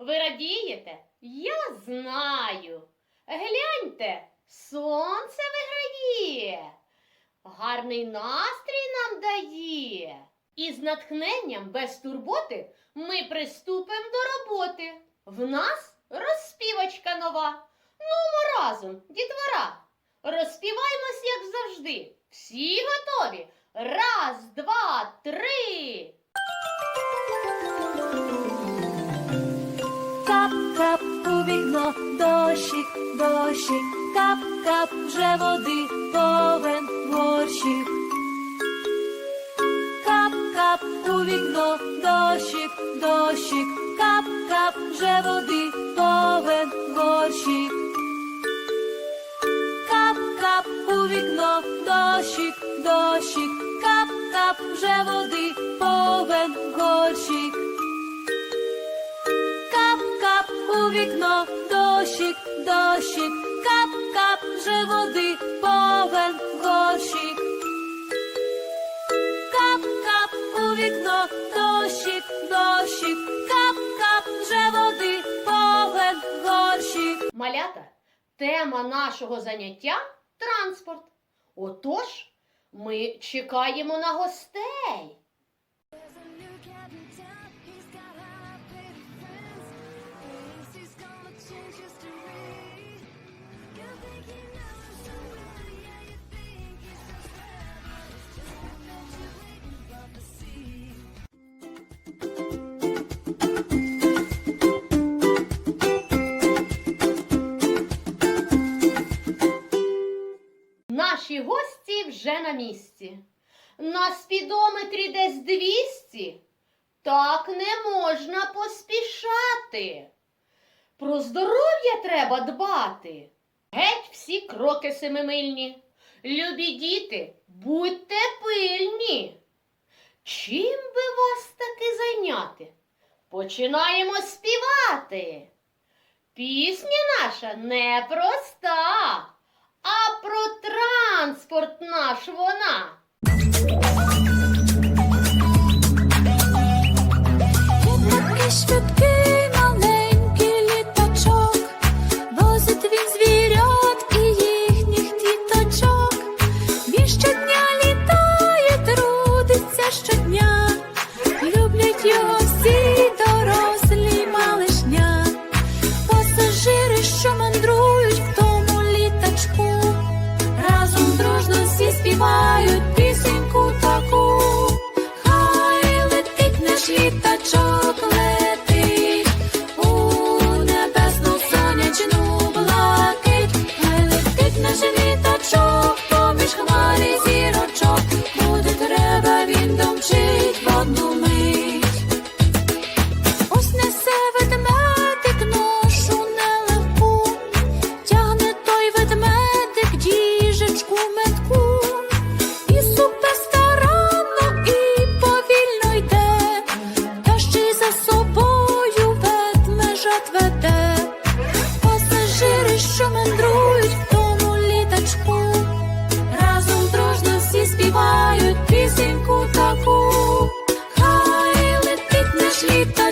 Ви радієте? Я знаю. Гляньте, сонце виграє. Гарний настрій нам дає. І з натхненням без турботи ми приступимо до роботи. В нас розспівочка нова. Нумо разом, дітвора. Розспіваємось, як завжди. Всі готові? Раз, два, три. Дощик, кап-кап вже води повен горщик. Кап-кап у вікно, дощик, дощик, кап-кап вже води повен горщик. Кап-кап у вікно, дощик, дощик, кап-кап вже води повен горщик. Кап-кап у вікно, дощик, дощик, кап-кап вже води повен горщик. Кап-кап у вікно, дощик, дощик, кап-кап вже води повен горщик. Малята, тема нашого заняття транспорт. Отож, ми чекаємо на гостей. На місці. На спідометрі десь 200. Так не можна поспішати. Про здоров'я треба дбати. Геть всі кроки семимильні. Любі діти, будьте пильні. Чим би вас таки зайняти? Починаємо співати. Пісня наша непроста, наш вона. Летить наш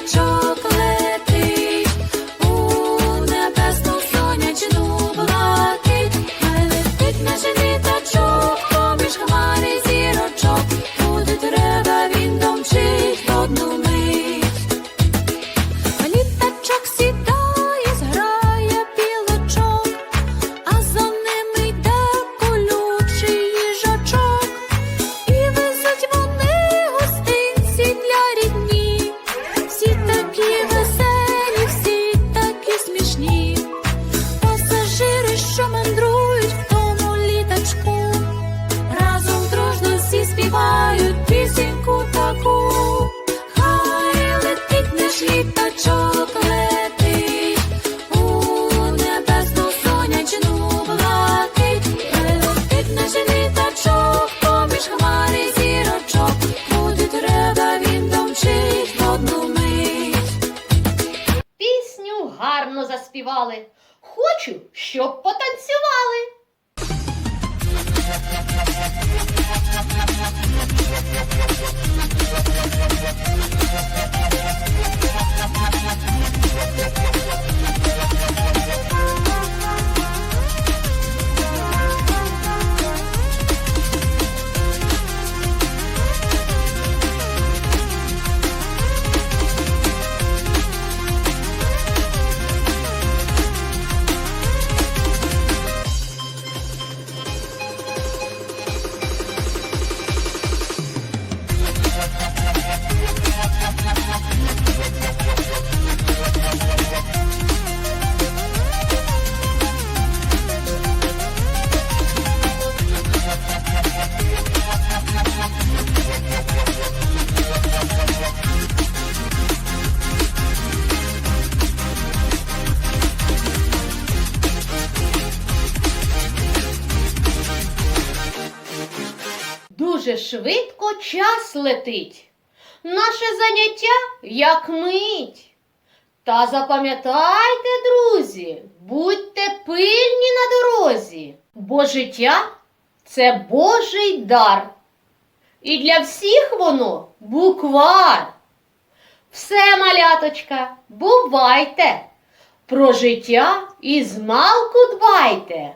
joy. Thank Дуже швидко час летить. Наше заняття як мить. Та запам'ятайте, друзі, будьте пильні на дорозі, бо життя це Божий дар. І для всіх воно буквар. Все, маляточка, бувайте. Про життя і змалку дбайте.